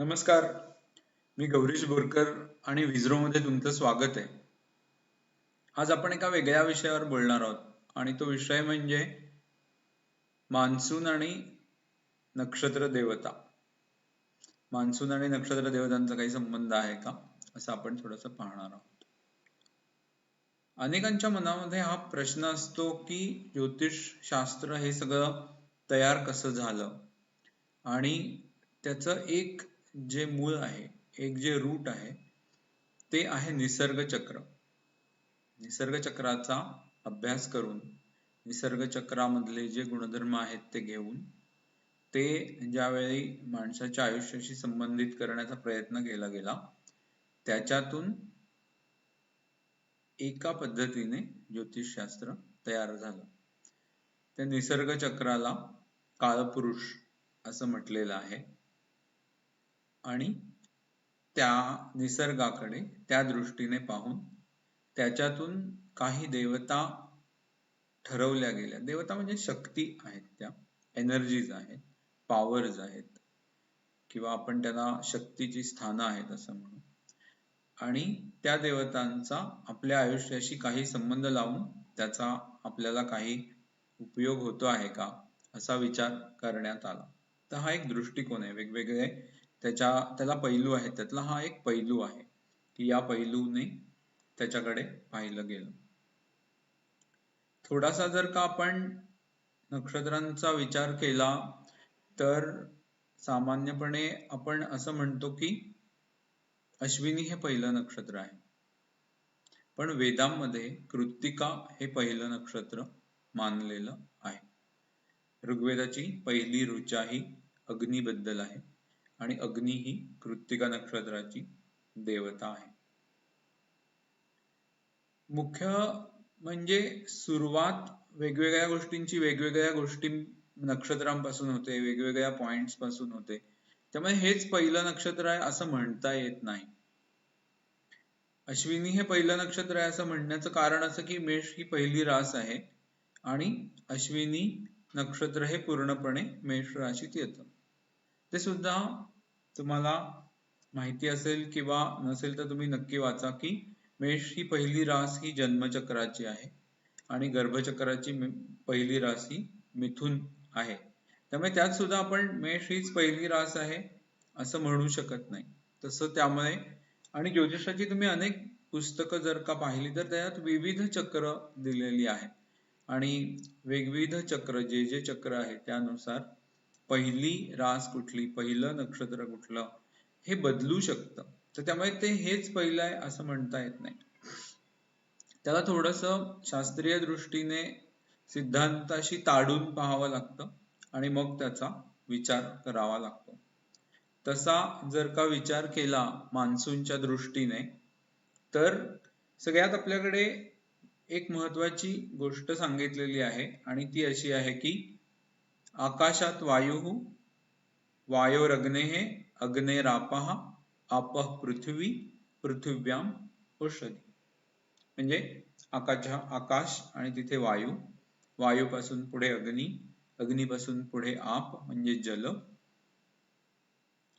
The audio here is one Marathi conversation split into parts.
नमस्कार. मी गौरीश बोरकर आणि विझरोमध्ये तुमचं स्वागत आहे. आज आपण एका वेगळ्या विषयावर बोलणार आहोत आणि तो विषय म्हणजे मान्सून आणि नक्षत्र देवता. मान्सून आणि नक्षत्र देवतांचा काही संबंध आहे का? असं आपण थोडस पाहणार आहोत. अनेकांच्या मनामध्ये हा प्रश्न असतो की ज्योतिष शास्त्र हे सगळं तयार कसं झालं? आणि त्याचं एक जे मूळ आहे एक जे रूट आहे ते आहे निसर्ग चक्र निसर्ग चक्राचा अभ्यास करून निसर्ग चक्रामधले जे गुणधर्म आहेत ते घेऊन ते ज्यावेळी माणसाच्या आयुष्याशी संबंधित करण्याचा प्रयत्न केला गेला त्याच्यातून एका पद्धतीने ज्योतिषशास्त्र तयार झालं. त्या निसर्ग चक्राला काळपुरुष असं म्हटलेलं आहे. आणि त्या निसर्गाकडे त्या दृष्टीने पाहून त्याच्यातून काही देवता ठरवल्या गेल्या. देवता म्हणजे शक्ती आहेत त्या एनर्जीज आहेत पॉवर्स आहेत किंवा आपण त्याला शक्तीची स्थानं आहेत असं म्हणू. आणि त्या देवतांचा आपल्या आयुष्याशी काही संबंध लावून त्याचा आपल्याला काही उपयोग होतो आहे का असा विचार करण्यात आला. तर हा एक दृष्टिकोन आहे. वेगवेगळे त्याच्या त्याला पैलू आहेत त्यातला हा एक पैलू आहे की या पैलूने त्याच्याकडे पाहिलं गेलं. थोडासा जर का आपण नक्षत्रांचा विचार केला तर सामान्यपणे आपण असं म्हणतो की अश्विनी हे पहिलं नक्षत्र आहे. पण वेदांमध्ये कृत्तिका हे पहिलं नक्षत्र मानलेलं आहे. ऋग्वेदाची पहिली ऋचा ही अग्नीबद्दल आहे. आणि अग्नी ही कृत्तिका नक्षत्राची देवता आहे. मुख्य म्हणजे सुरुवात वेगवेगळ्या गोष्टींची वेगवेगळ्या गोष्टी नक्षत्रांपासून होते वेगवेगळ्या पॉइंट्सपासून होते. त्यामुळे हेच पहिलं नक्षत्र आहे असं म्हणता येत नाही. अश्विनी हे पहिलं नक्षत्र आहे असं म्हणण्याचं कारण असं की मेष ही पहिली रास आहे आणि अश्विनी नक्षत्र हे पूर्णपणे मेष राशीत येतं. ते सुद्धा तुम्हाला माहिती असेल किंवा नसेल तर तुम्ही नक्की वाचा की मेष ही पहिली रास ही जन्मचक्राची आहे आणि गर्भचक्राची पहिली रास ही मिथुन आहे. त्यामुळे त्यात सुद्धा आपण मेष हीच पहिली रास आहे असं म्हणू शकत नाही. तसं त्यामुळे आणि ज्योतिषाची तुम्ही अनेक पुस्तकं जर का पाहिली तर त्यात विविध चक्र दिलेली आहे. आणि वेगविध चक्र जे जे चक्र आहे त्यानुसार पहिली रास कुठली पहिलं नक्षत्र कुठलं हे बदलू शकतं. तर त्यामुळे ते हेच पहिलं आहे असं म्हणता येत नाही. त्याला थोडस शास्त्रीय दृष्टीने सिद्धांताशी ताडून पाहावं लागतं आणि मग त्याचा विचार करावा लागतो. तसा जर का विचार केला मान्सूनच्या दृष्टीने तर सगळ्यात आपल्याकडे एक महत्वाची गोष्ट सांगितलेली आहे आणि ती अशी आहे की आकाशात वायू वायोरग्ने अग्नेरापः आपः पृथ्वी पृथ्व्याम औषधी म्हणजे आकाश आकाश आणि तिथे वायू. वायूपासून पुढे अग्नी अग्नीपासून पुढे आप म्हणजे जल.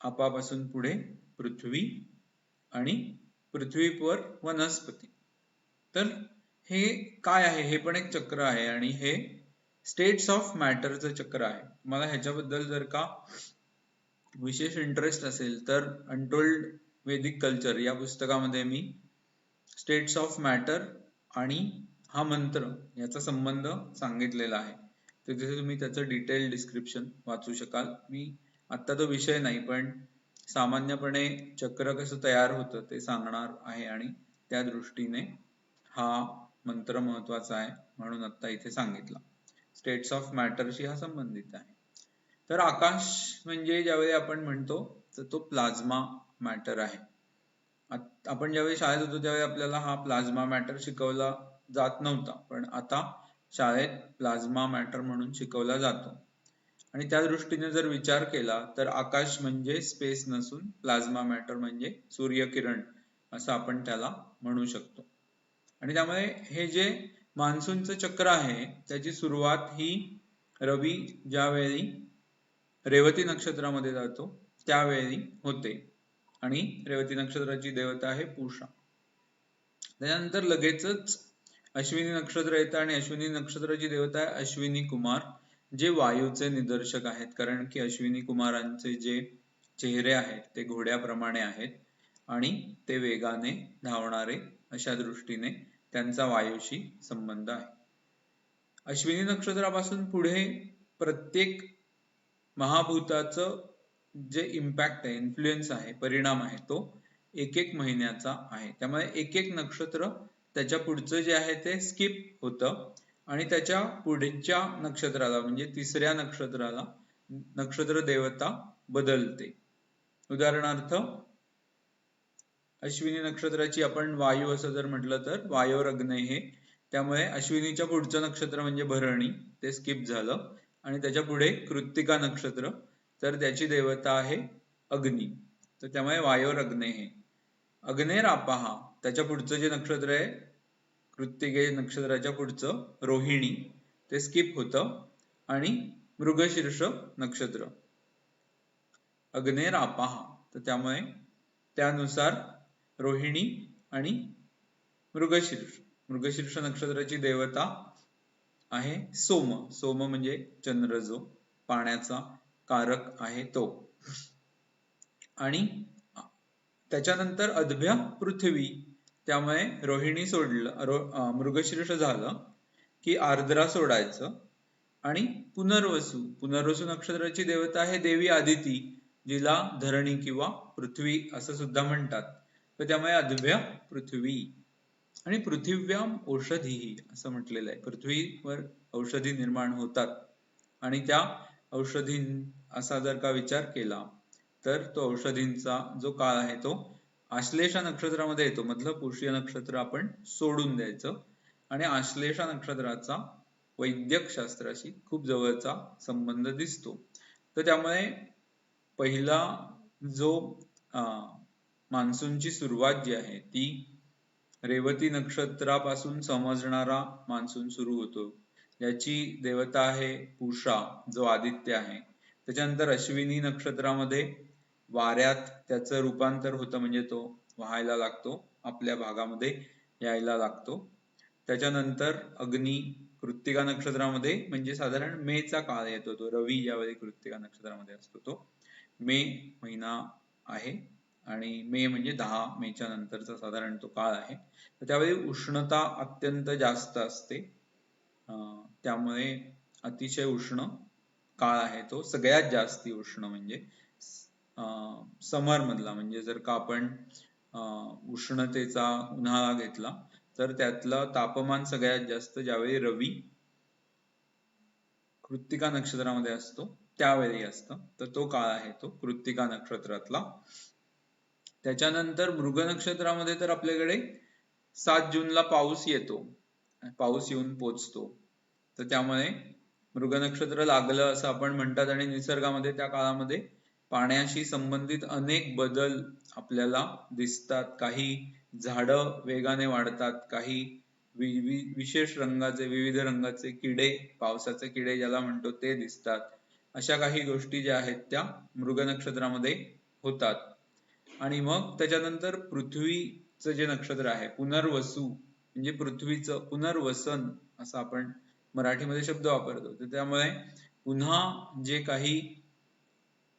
आपापासून पुढे पृथ्वी आणि पृथ्वीवर वनस्पती. तर हे काय आहे? हे पण एक चक्र आहे आणि हे स्टेट्स ऑफ मॅटरचं चक्र आहे. मला ह्याच्याबद्दल जर का विशेष इंटरेस्ट असेल तर अनटोल्ड वेदिक कल्चर या पुस्तकामध्ये मी स्टेट्स ऑफ मॅटर आणि हा मंत्र याचा संबंध सांगितलेला आहे. तर तिथे तुम्ही त्याचं डिटेल डिस्क्रिप्शन वाचू शकाल. मी आता तो विषय नाही पण सामान्यपणे चक्र कसं तयार होतं ते सांगणार आहे आणि त्या दृष्टीने हा मंत्र महत्त्वाचा आहे म्हणून आता इथे सांगितला. स्टेट्स ऑफ मॅटरशी हा संबंधित आहे. तर आकाश म्हणजे ज्यावेळी आपण म्हणतो तर तो प्लाझ्मा मॅटर आहे. आपण ज्यावेळी शाळेत होतो त्यावेळी आपल्याला हा प्लाझ्मा मॅटर शिकवला जात नव्हता. पण आता शाळेत प्लाझ्मा मॅटर म्हणून शिकवला जातो. आणि त्या दृष्टीने जर विचार केला तर आकाश म्हणजे स्पेस नसून प्लाझ्मा मॅटर म्हणजे सूर्यकिरण असं आपण त्याला म्हणू शकतो. आणि त्यामुळे हे जे मान्सूनचं चक्र आहे त्याची सुरुवात ही रवी ज्यावेळी रेवती नक्षत्रामध्ये जातो त्यावेळी होते. आणि रेवती नक्षत्राची देवता आहे पूषा. त्यानंतर लगेचच अश्विनी नक्षत्र येतं आणि अश्विनी नक्षत्राची देवता आहे अश्विनी कुमार जे वायूचे निदर्शक आहेत. कारण की अश्विनी कुमारांचे जे चेहरे आहेत ते घोड्याप्रमाणे आहेत आणि ते वेगाने धावणारे अशा दृष्टीने त्यांचा वायूशी संबंध आहे. अश्विनी नक्षत्रापासून पुढे प्रत्येक महाभूताचं जे इम्पॅक्ट आहे इन्फ्लुएन्स आहे परिणाम आहे तो एक एक महिन्याचा आहे. त्यामुळे एक एक नक्षत्र त्याच्या पुढचं जे आहे ते स्किप होतं आणि त्याच्या पुढच्या नक्षत्राला म्हणजे तिसऱ्या नक्षत्राला नक्षत्र देवता बदलते. उदाहरणार्थ अश्विनी नक्षत्राची आपण वायू असं जर म्हटलं तर वायोरग्न हे. त्यामुळे अश्विनीच्या पुढचं नक्षत्र म्हणजे भरणी ते स्किप झालं. आणि त्याच्या पुढे कृत्तिका नक्षत्र तर त्याची देवता आहे अग्नी. तर त्यामुळे वायोर अग्ने हे. अग्ने आपाहा त्याच्या पुढचं जे नक्षत्र आहे कृत्तिके नक्षत्राच्या पुढचं रोहिणी ते स्किप होतं. आणि मृगशीर्ष नक्षत्र. अग्नेरापाहा तर त्यामुळे त्यानुसार रोहिणी आणि मृगशीर्ष. मृगशीर्ष नक्षत्राची देवता आहे सोम. सोम म्हणजे चंद्र जो पाण्याचा कारक आहे तो. आणि त्याच्यानंतर अदभ्या पृथ्वी. त्यामुळे रोहिणी सोडलं मृगशीर्ष झालं की आर्द्रा सोडायचं आणि पुनर्वसू. पुनर्वसू नक्षत्राची देवता आहे देवी आदिती जिला धरणी किंवा पृथ्वी असं सुद्धा म्हणतात. तर त्यामुळे अद्भ्य पृथ्वी आणि पृथिव्याम औषधी असं म्हटलेलं आहे. पृथ्वीवर औषधी निर्माण होतात. आणि त्या औषधी असा जर का विचार केला तर तो औषधींचा जो काळ आहे तो आश्लेषा नक्षत्रामध्ये येतो. मधलं पुष्य नक्षत्र आपण सोडून द्यायचं. आणि आश्लेषा नक्षत्राचा वैद्यक शास्त्राशी खूप जवळचा संबंध दिसतो. तर त्यामुळे पहिला जो मान्सूनची सुरुवात जी आहे ती रेवती नक्षत्रापासून समजणारा मान्सून सुरू होतो. याची देवता आहे उषा जो आदित्य आहे. त्याच्यानंतर अश्विनी नक्षत्रामध्ये वाऱ्यात त्याचं रूपांतर होतं म्हणजे तो व्हायला लागतो आपल्या भागामध्ये यायला लागतो. त्याच्यानंतर अग्नी कृत्तिका नक्षत्रामध्ये म्हणजे साधारण मेचा काळ येतो तो रवी यावेळी कृत्तिका नक्षत्रामध्ये असतो तो. मे महिना आहे. आणि मे म्हणजे दहा मेच्या नंतरचा साधारण तो काळ आहे. तर त्यावेळी उष्णता अत्यंत जास्त असते. त्यामुळे अतिशय उष्ण काळ आहे तो. सगळ्यात जास्ती उष्ण म्हणजे समर मधला. म्हणजे जर का आपण उष्णतेचा उन्हाळा घेतला तर त्यातलं तापमान सगळ्यात जास्त ज्यावेळी रवी कृत्तिका नक्षत्रामध्ये असतो त्यावेळी असतं. तर तो काळ आहे तो कृत्तिका नक्षत्रातला. त्याच्यानंतर मृग नक्षत्रामध्ये तर आपल्याकडे सात जूनला पाऊस येतो. पाऊस येऊन पोचतो. तर त्यामुळे मृग नक्षत्र लागलं असं आपण म्हणतात आणि निसर्गामध्ये त्या काळामध्ये पाण्याशी संबंधित अनेक बदल आपल्याला दिसतात. काही झाडं वेगाने वाढतात काही विशेष रंगाचे विविध रंगाचे किडे पावसाचे किडे ज्याला म्हणतो ते दिसतात. अशा काही गोष्टी ज्या आहेत त्या मृग नक्षत्रामध्ये होतात. आणि मग त्याच्यानंतर पृथ्वीचं जे नक्षत्र आहे पुनर्वसू म्हणजे पृथ्वीचं पुनर्वसन असं आपण मराठीमध्ये शब्द वापरतो. तर त्यामुळे पुन्हा जे काही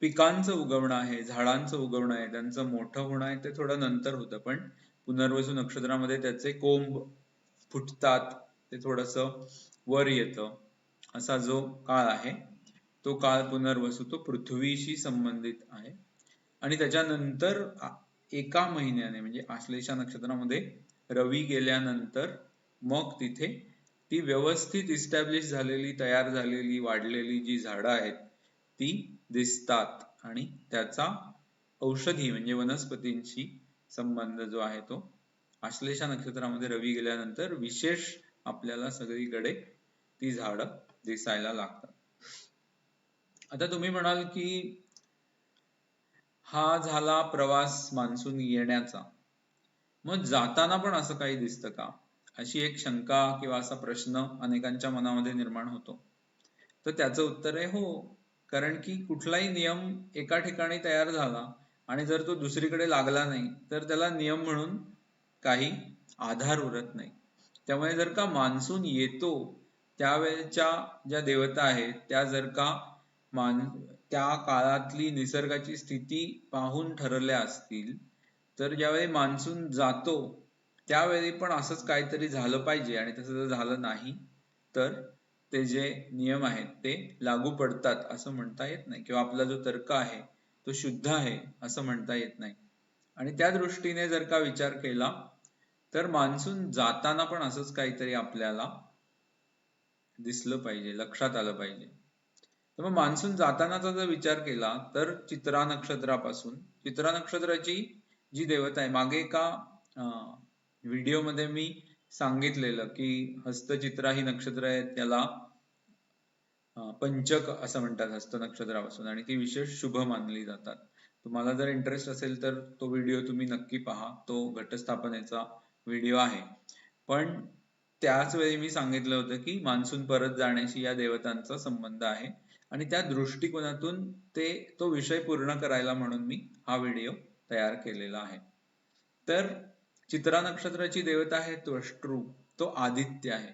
पिकांचं उगवणं आहे झाडांचं उगवणं आहे त्यांचं मोठं होणं आहे ते थोडं नंतर होतं. पण पुनर्वसू नक्षत्रामध्ये त्याचे कोंब फुटतात ते थोडस वर येतं असा जो काळ आहे तो काळ पुनर्वसू तो पृथ्वीशी संबंधित आहे. आणि त्याच्यानंतर एका महिन्याने म्हणजे आश्लेषा नक्षत्रामध्ये रवी गेल्यानंतर मग तिथे ती व्यवस्थित इस्टॅब्लिश झालेली तयार झालेली वाढलेली जी झाडं आहेत ती दिसतात. आणि त्याचा औषधी म्हणजे वनस्पतींशी संबंध जो आहे तो आश्लेषा नक्षत्रामध्ये रवी गेल्यानंतर विशेष आपल्याला सगळीकडे ती झाडं दिसायला लागतात. आता तुम्ही म्हणाल की हा झाला प्रवास मान्सून येण्याचा. मग जाताना पण असं काही दिसतं का? अशी एक शंका किंवा असा प्रश्न अनेकांच्या मनामध्ये निर्माण होतो. तर त्याचं उत्तर आहे हो. कारण की कुठलाही नियम एका ठिकाणी तयार झाला आणि जर तो दुसरीकडे लागला नाही तर त्याला नियम म्हणून काही आधार उरत नाही. त्यामुळे जर का मान्सून येतो त्यावेळेच्या ज्या देवता आहेत त्या जर का मान त्या काळातली निसर्गाची स्थिती पाहून ठरल्या असतील तर ज्यावेळी मान्सून जातो त्यावेळी पण असंच काहीतरी झालं पाहिजे आणि तसं जर झालं नाही तर ते जे नियम आहेत ते लागू पडतात असं म्हणता येत नाही. किंवा आपला जो तर्क आहे तो शुद्ध आहे असं म्हणता येत नाही. आणि त्या दृष्टीने जर का विचार केला तर मान्सून जाताना पण असंच काहीतरी आपल्याला दिसलं पाहिजे लक्षात आलं पाहिजे. तर मग मान्सून जातानाचा जर विचार केला तर चित्रा नक्षत्रापासून चित्रा नक्षत्राची जी देवता आहे मागे एका व्हिडिओमध्ये मी सांगितलेलं की हस्तचित्रा ही नक्षत्र आहे त्याला पंचक असं म्हणतात हस्त नक्षत्रापासून आणि ती विशेष शुभ मानली जातात. तुम्हाला जर इंटरेस्ट असेल तर तो व्हिडिओ तुम्ही नक्की पहा तो घटस्थापनेचा व्हिडिओ आहे. पण त्याच वेळी मी सांगितलं होतं की मान्सून परत जाण्याशी या देवतांचा संबंध आहे. आणि त्या दृष्टिकोनातून ते तो विषय पूर्ण करायला म्हणून मी हा व्हिडिओ तयार केलेला आहे. तर चित्रा नक्षत्राची देवता आहे त्वष्ट्रू तो आदित्य आहे.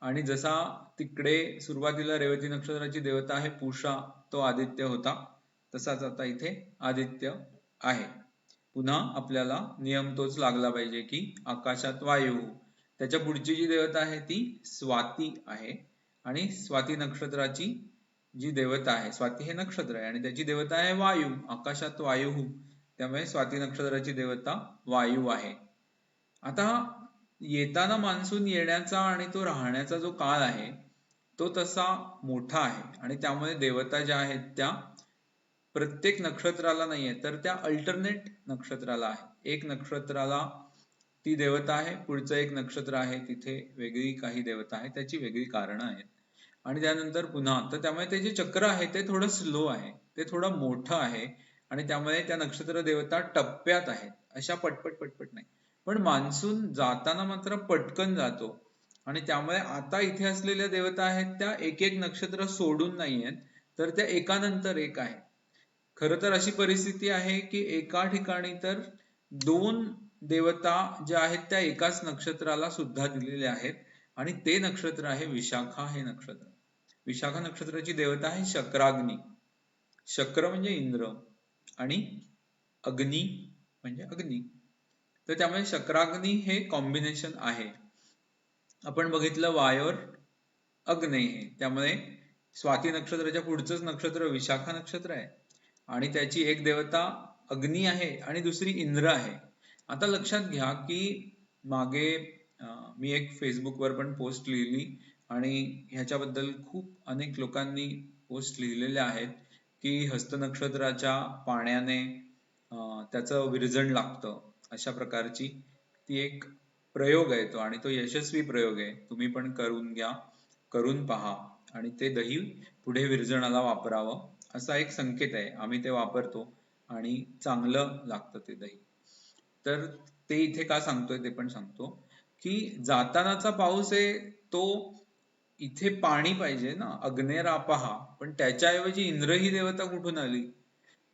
आणि जसा तिकडे सुरुवातीला रेवती नक्षत्राची देवता आहे पुषा तो आदित्य होता तसाच आता इथे आदित्य आहे. पुन्हा आपल्याला नियम तोच लागला पाहिजे की आकाशात वायू त्याच्या पुढची जी देवता आहे ती स्वाती आहे. आणि स्वाती नक्षत्राची जी देवता आहे स्वाती हे नक्षत्र आहे. आणि त्याची देवता आहे वायू आकाशात वायू त्यामुळे स्वाती नक्षत्राची देवता वायू आहे. आता येताना मान्सून येण्याचा आणि तो राहण्याचा जो काळ आहे तो तसा मोठा आहे. आणि त्यामुळे देवता ज्या आहेत त्या प्रत्येक नक्षत्राला नाहीये तर त्या अल्टरनेट नक्षत्राला आहे. एक नक्षत्राला ती देवता आहे पुढचं एक नक्षत्र आहे तिथे वेगळी काही देवता आहे त्याची वेगळी कारणं आहेत. आणि त्यानंतर पुन्हा तर त्यामुळे ते जे चक्र आहे ते थोडं स्लो आहे ते थोडं मोठं आहे आणि त्यामुळे त्या नक्षत्र देवता टप्प्यात आहेत अशा पटपट पटपट नाही. पण मान्सून जाताना मात्र पटकन जातो आणि त्यामुळे आता इथे असलेल्या देवता आहेत त्या एक एक नक्षत्र सोडून नाही आहेत तर त्या एकानंतर एक आहे. खर तर अशी परिस्थिती आहे की एका ठिकाणी तर दोन देवता ज्या आहेत त्या एकाच नक्षत्राला सुद्धा दिलेल्या आहेत आणि ते नक्षत्र आहे विशाखा हे नक्षत्र. विशाखा नक्षत्राची देवता आहे शक्राग्नी. शक्र म्हणजे इंद्र आणि अग्नी म्हणजे अग्नी. तर त्यामुळे शक्राग्नी हे कॉम्बिनेशन आहे. आपण बघितलं वायोर अग्ने हे. त्यामुळे स्वाती नक्षत्राच्या पुढचंच नक्षत्र विशाखा नक्षत्र आहे. आणि त्याची एक देवता अग्नी आहे आणि दुसरी इंद्र आहे. आता लक्षात घ्या की मागे मी एक फेसबुकवर पण पोस्ट लिहिली. आणि ह्याच्याबद्दल खूप अनेक लोकांनी पोस्ट लिहिलेल्या आहेत की हस्तनक्षत्राच्या पाण्याने त्याचं विरजण लागतं अशा प्रकारची ती एक प्रयोग आहे तो आणि तो यशस्वी प्रयोग आहे. तुम्ही पण करून घ्या करून पहा आणि ते दही पुढे विरजणाला वापरावं असा एक संकेत आहे. आम्ही ते वापरतो आणि चांगलं लागतं ते दही. तर ते इथे का सांगतोय ते पण सांगतो की जातानाचा पाऊस आहे तो इथे पाणी पाहिजे ना अग्नेर आपहा पण त्याच्याऐवजी इंद्र ही देवता कुठून आली?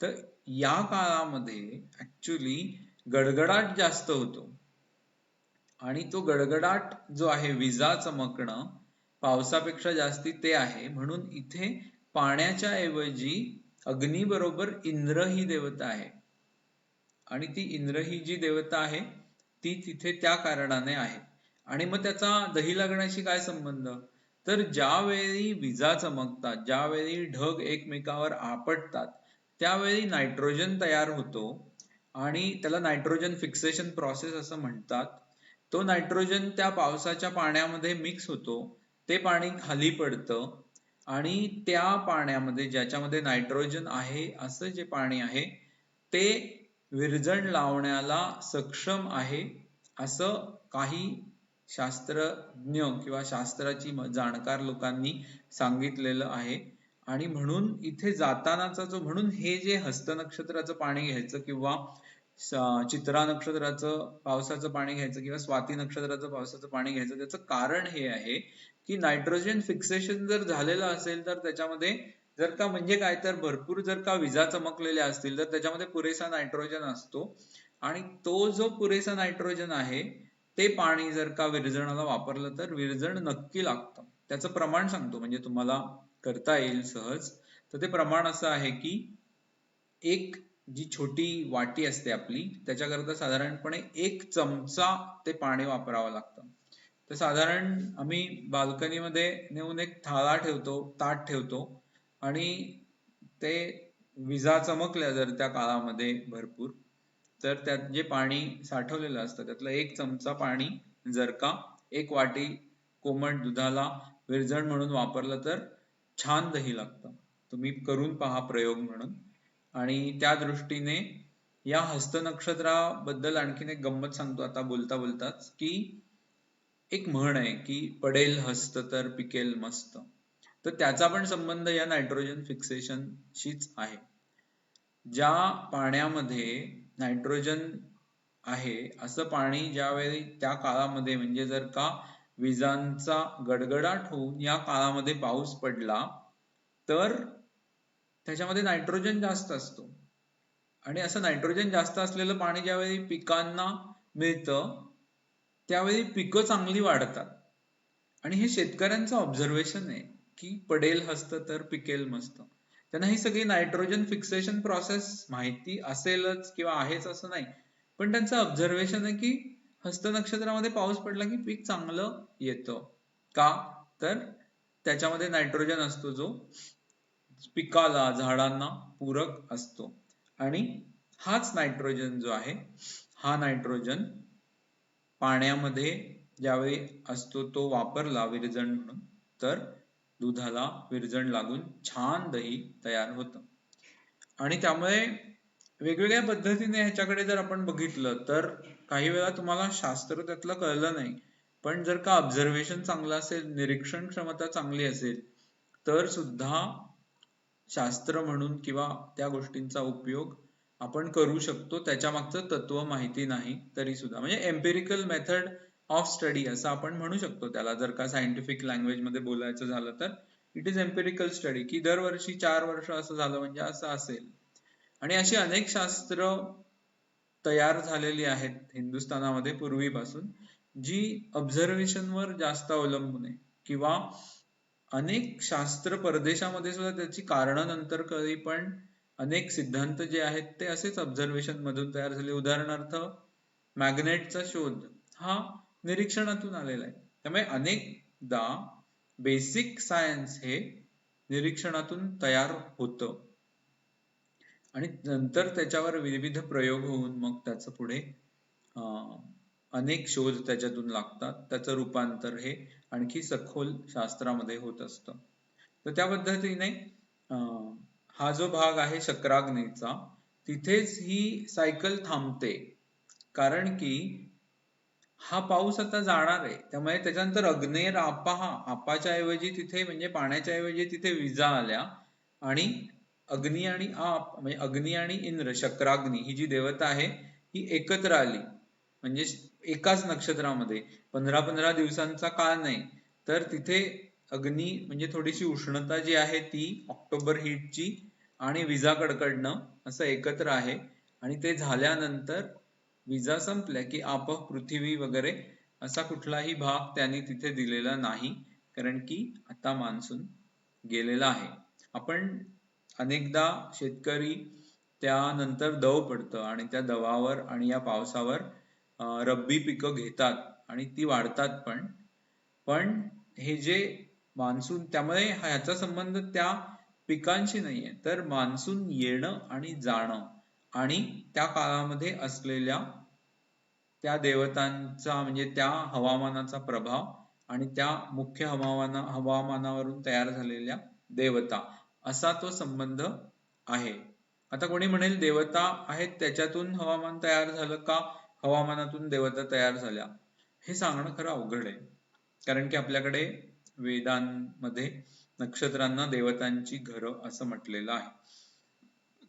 तर या काळामध्ये ऍक्च्युली गडगडाट जास्त होतो. आणि तो गडगडाट जो आहे विजा चमकणं पावसापेक्षा जास्ती ते आहे. म्हणून इथे पाण्याच्या ऐवजी अग्नी बरोबर इंद्र ही देवता आहे. आणि ती इंद्र ही जी देवता आहे ती तिथे त्या कारणाने आहे. आणि मग त्याचा दही लागण्याशी काय संबंध? तर ज्यावेळी विजा चमकतात ज्यावेळी ढग एकमेकावर आपटतात त्यावेळी नायट्रोजन तयार होतो आणि त्याला नायट्रोजन फिक्सेशन प्रोसेस असं म्हणतात. तो नायट्रोजन त्या पावसाच्या पाण्यामध्ये मिक्स होतो ते पाणी खाली पडतं आणि त्या पाण्यामध्ये ज्याच्यामध्ये नायट्रोजन आहे असं जे पाणी आहे ते विरजण लावण्याला सक्षम आहे असं काही शास्त्रज्ञ किंवा शास्त्राची जाणकार लोकांनी सांगितलेलं आहे. आणि म्हणून इथे जातानाचा जो म्हणून हे जे हस्त नक्षत्राचं पाणी घ्यायचं किंवा चित्रा नक्षत्राचं पावसाचं पाणी घ्यायचं किंवा स्वाती नक्षत्राचं पावसाचं पाणी घ्यायचं त्याचं कारण हे आहे की नायट्रोजन फिक्सेशन जर झालेलं असेल तर त्याच्यामध्ये जर का म्हणजे काय तर भरपूर जर का विजा चमकलेल्या असतील तर त्याच्यामध्ये पुरेसा नायट्रोजन असतो. आणि तो जो पुरेसा नायट्रोजन आहे ते पाणी जर का विरजणाला वापरलं तर विरजण नक्की लागतं. त्याचं प्रमाण सांगतो म्हणजे तुम्हाला करता येईल सहज. तर ते प्रमाण असं आहे की एक जी छोटी वाटी असते आपली त्याच्याकरता साधारणपणे एक चमचा ते पाणी वापरावं लागतं. तर साधारण आम्ही बाल्कनीमध्ये नेऊन एक थाळा ठेवतो ताट ठेवतो आणि ते विजा चमकल्या जर त्या काळामध्ये भरपूर तर त्यात जे पाणी साठवलेलं असतं त्यातलं एक चमचा पाणी जर का एक वाटी कोमट दुधाला विरजण म्हणून वापरलं तर छान दही लागतं. तुम्ही करून पहा प्रयोग म्हणून. आणि त्या दृष्टीने या हस्त नक्षत्राबद्दल आणखीन एक गंमत सांगतो आता बोलता बोलताच की एक म्हण आहे की पडेल हस्त तर पिकेल मस्त. तर त्याचा पण संबंध या नायट्रोजन फिक्सेशनशीच आहे. ज्या पाण्यामध्ये नायट्रोजन आहे. असं पाणी ज्यावेळी त्या काळामध्ये म्हणजे जर का विजांचा गडगडाट होऊन या काळामध्ये पाऊस पडला तर त्याच्यामध्ये नायट्रोजन जास्त असतो. आणि असं नायट्रोजन जास्त असलेलं पाणी ज्यावेळी पिकांना मिळतं त्यावेळी पिकं चांगली वाढतात. आणि हे शेतकऱ्यांचं ऑब्झर्वेशन आहे की पडेल हस्त तर पिकेल मस्त. त्यांना ही सगळी नायट्रोजन फिक्सेशन प्रोसेस माहिती असेलच किंवा आहेच असं नाही. पण त्यांचं ऑब्झर्वेशन आहे की हस्त नक्षत्रामध्ये पाऊस पडला की पीक चांगलं येतं. का? तर त्याच्यामध्ये नायट्रोजन असतो जो पिकाला झाडांना पूरक असतो. आणि हाच नायट्रोजन जो आहे हा नायट्रोजन पाण्यामध्ये ज्यावेळी असतो तो वापरला विरजण म्हणून तर दुधाला विरजण लागून छान दही तयार होतं. आणि त्यामुळे वेगवेगळ्या पद्धतीने ह्याच्याकडे जर आपण बघितलं तर काही वेळा तुम्हाला शास्त्र त्यातलं कळलं नाही. पण जर का ऑब्झर्वेशन चांगलं असेल निरीक्षण क्षमता चांगली असेल तर सुद्धा शास्त्र म्हणून किंवा त्या गोष्टींचा उपयोग आपण करू शकतो. त्याच्या मागचं तत्व माहिती नाही तरी सुद्धा म्हणजे एम्पेरिकल मेथड ऑफ स्टडी असं आपण म्हणू शकतो त्याला. जर का सायंटिफिक लँग्वेजमध्ये बोलायचं झालं तर इट इज एम्पेरिकल स्टडी की दरवर्षी चार वर्ष असं झालं म्हणजे असं असेल. आणि अशी अनेक शास्त्र तयार झालेली आहेत हिंदुस्थानामध्ये पूर्वीपासून जी ऑब्झर्वेशनवर जास्त अवलंबून आहे. किंवा अनेक शास्त्र परदेशामध्ये सुद्धा त्याची कारण नंतर कळी पण अनेक सिद्धांत जे आहेत ते असेच ऑब्झर्वेशन मधून तयार झाले. उदाहरणार्थ मॅग्नेटचा शोध. हा निरीक्षणातून आलेला आहे. त्यामुळे अनेकदा बेसिक सायन्स हे निरीक्षणातून तयार होतं. आणि नंतर त्याच्यावर विविध प्रयोग होऊन मग त्याचं पुढे अनेक शोध त्याच्यातून लागतात. त्याचं रूपांतर हे आणखी सखोल शास्त्रामध्ये होत असतं. तर त्या पद्धतीने हा जो भाग आहे शक्राग्नेचा तिथेच ही सायकल थांबते. कारण की हा पाऊस आता जाणार आहे. त्यामुळे त्याच्यानंतर अग्नेर आपा हा आपाच्या ऐवजी तिथे म्हणजे पाण्याच्या ऐवजी तिथे विजा आल्या. आणि अग्नी आणि आप म्हणजे अग्नी आणि इंद्र शक्राग्नी ही जी देवता आहे ही एकत्र आली. म्हणजे एकाच नक्षत्रामध्ये. पंधरा पंधरा दिवसांचा काळ नाही. तर तिथे अग्नी म्हणजे थोडीशी उष्णता जी आहे ती ऑक्टोबर हीटची आणि विजा कडकडणं असं एकत्र आहे. आणि ते झाल्यानंतर विजा संपल्या की आप पृथ्वी वगैरे असा कुठलाही भाग त्यांनी तिथे दिलेला नाही कारण की आता मान्सून गेलेला आहे. आपण अनेकदा शेतकरी त्यानंतर दव पडतं आणि त्या दवावर आणि या पावसावर रब्बी पिकं घेतात आणि ती वाढतात पण. पण हे जे मान्सून त्यामुळे ह्याचा संबंध त्या पिकांशी नाहीये. तर मान्सून येणं आणि जाणं आणि त्या काळामध्ये असलेल्या त्या देवतांचा म्हणजे त्या हवामानाचा प्रभाव आणि त्या मुख्य हवामाना हवामानावरून तयार झालेल्या देवता असा तो संबंध आहे. आता कोणी म्हणेल देवता आहेत त्याच्यातून हवामान तयार झालं का? हवामानातून देवता तयार झाल्या. हे सांगणं खरं अवघड आहे. कारण की आपल्याकडे वेदांमध्ये नक्षत्रांना देवतांची घरं असं म्हटलेलं आहे.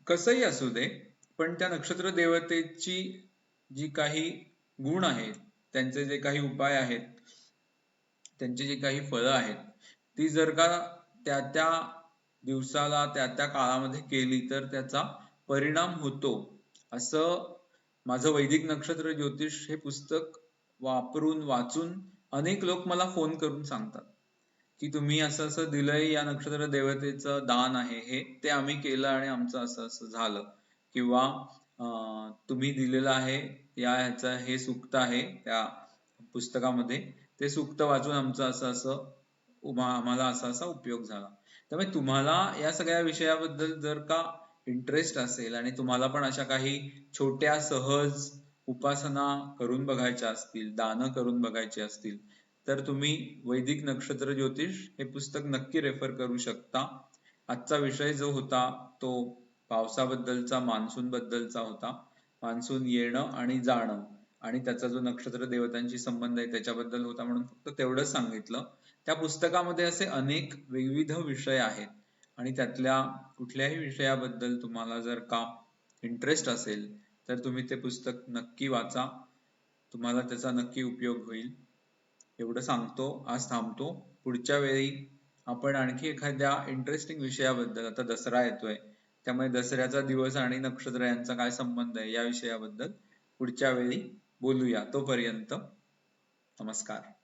कसंही असू दे पण त्या नक्षत्र देवतेची जी काही गुण आहेत त्यांचे जे काही उपाय आहेत त्यांची जी काही फळं आहेत ती जर का त्या त्या दिवसाला त्या त्या काळामध्ये केली तर त्याचा परिणाम होतो. असं माझं वैदिक नक्षत्र ज्योतिष हे पुस्तक वापरून वाचून अनेक लोक मला फोन करून सांगतात की तुम्ही असं असं दिलंय या नक्षत्र देवतेचं दान आहे हे ते आम्ही केलं आणि आमचं असं असं झालं. किंवा तुम्ही दिलेलं आहे या ह्याचं हे सुक्त आहे त्या पुस्तकामध्ये. ते सुक्त वाचून आमचं असं असं आम्हाला असा असा उपयोग झाला. त्यामुळे तुम्हाला या सगळ्या विषयाबद्दल जर का इंटरेस्ट असेल आणि तुम्हाला पण अशा काही छोट्या सहज उपासना करून बघायच्या असतील दान करून बघायची असतील तर तुम्ही वैदिक नक्षत्र ज्योतिष हे पुस्तक नक्की रेफर करू शकता. आजचा विषय जो होता तो पावसाबद्दलचा मान्सून बद्दलचा होता. मान्सून येणं आणि जाणं आणि त्याचा जो नक्षत्र देवतांशी संबंध आहे त्याच्याबद्दल होता म्हणून फक्त तेवढंच सांगितलं. त्या पुस्तकामध्ये असे अनेक विविध विषय आहेत आणि त्यातल्या कुठल्याही विषयाबद्दल तुम्हाला जर का इंटरेस्ट असेल तर तुम्ही ते पुस्तक नक्की वाचा. तुम्हाला त्याचा नक्की उपयोग होईल. एवढं सांगतो आज थांबतो. पुढच्या वेळी आपण आणखी एखाद्या इंटरेस्टिंग विषयाबद्दल आता दसरा येतोय त्यामुळे दसऱ्याचा दिवस आणि नक्षत्र यांचा काय संबंध आहे या विषयाबद्दल पुढच्या वेळी बोलूया तोपर्यंत नमस्कार.